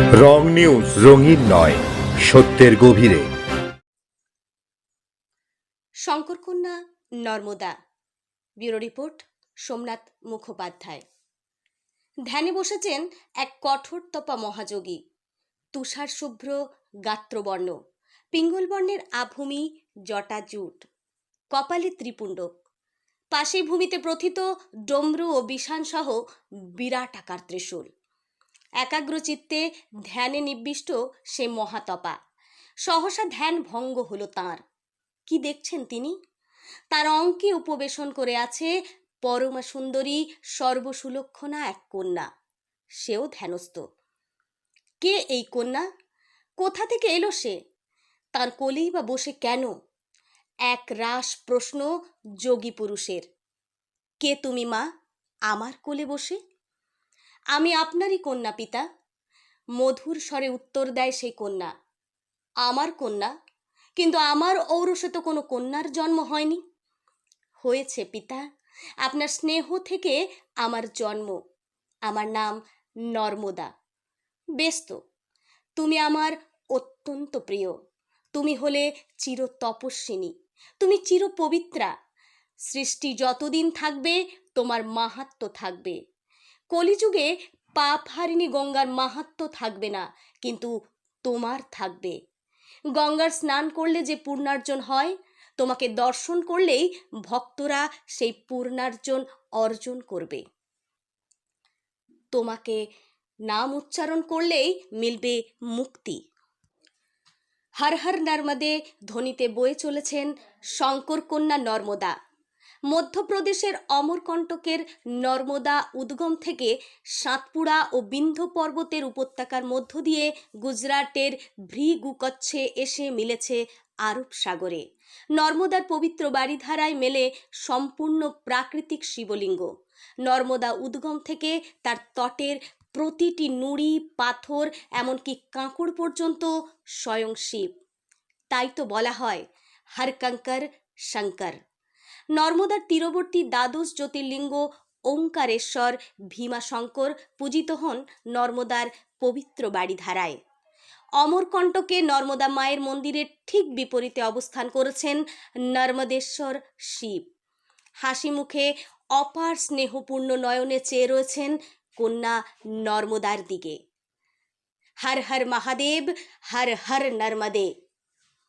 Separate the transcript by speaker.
Speaker 1: রং news, রঙিন নয়, সত্যের গভীরে।
Speaker 2: শঙ্করকন্যা, Narmada. Bureau report, Somnath Mukhopadhyay. ধ্যানে বসেছেন এক কঠোর তপা মহাযোগী, তুষার শুভ্র গাত্রবর্ণ পিঙ্গলবর্ণের আভূমি জটা জুট, কপালে ত্রিপুণ্ডক। পাশেই ভূমিতে প্রথিত ডমরু ও বিষাণসহ বিরাট আকার ত্রিশূল। একাগ্র চিত্তে ধ্যানে নিবিষ্ট সে মহাতপা। সহসা ধ্যান ভঙ্গ হলো তাঁর। কি দেখছেন তিনি? তার অঙ্কে উপবেশন করে আছে, পরমা সুন্দরী, সর্বসুলক্ষণা এক কন্যা। সেও ধ্যানস্থ। কে এই কন্যা? কোথা থেকে এলো সে? তার কোলেই বা বসে কেন? এক রাস প্রশ্ন যোগী পুরুষের। কে তুমি মা? আমার কোলে বসে? আমি আপনারই কন্যা, পিতা। মধুর স্বরে উত্তর দেয় সেই কন্যা, আমার কন্যা। কিন্তু আমার ঔরসে তো কোনো কন্যার জন্ম হয়নি। হয়েছে, পিতা। আপনার স্নেহ থেকে আমার জন্ম। আমার নাম নর্মদা। বেশ তো, তুমি আমার অত্যন্ত প্রিয়। তুমি হলে চির তপস্বিনী তুমি চির পবিত্রা সৃষ্টি যতদিন থাকবে, তোমার মাহাত্ম্য থাকবে। কলিযুগে পাপ হারিণী গঙ্গার মাহাত্ম্য থাকবে না, কিন্তু তোমার থাকবে। গঙ্গার স্নান করলে যে পূর্ণার্জন হয়, তোমাকে দর্শন করলেই ভক্তরা সেই পূর্ণার্জন অর্জন করবে। তোমাকে নাম উচ্চারণ করলেই মিলবে মুক্তি। হর হর নর্মদে ধ্বনিতে বয়ে চলেছেন শঙ্কর কন্যা নর্মদা। মধ্যপ্রদেশের অমরকণ্টকের নর্মদা উদ্গম থেকে সাতপুরা ও বিন্ধ্য পর্বতের উপত্যকার মধ্য দিয়ে গুজরাটের ভৃগুকচ্ছে এসে মিলেছে আরব সাগরে। নর্মদার পবিত্র বাড়িধারায় মেলে সম্পূর্ণ প্রাকৃতিক শিবলিঙ্গ। নর্মদা উদ্গম থেকে তার তটের প্রতিটি নুড়ি, পাথর, এমনকি কাঁকড় পর্যন্ত স্বয়ং শিব। তাই তো বলা হয়, হর কঙ্কর শঙ্কর। নর্মদার তীরবর্তী দ্বাদশ জ্যোতির্লিঙ্গ ওঙ্কারেশ্বর ভীমাশঙ্কর পূজিত হন নর্মদার পবিত্র বাড়িধারায়। অমরকণ্টকে নর্মদা মায়ের মন্দিরের ঠিক বিপরীতে অবস্থান করেছেন নর্মদেশ্বর শিব। হাসি মুখে অপার স্নেহপূর্ণ নয়নে চেয়ে রয়েছেন কন্যা নর্মদার দিকে। হর হর মহাদেব, হর হর নর্মদে।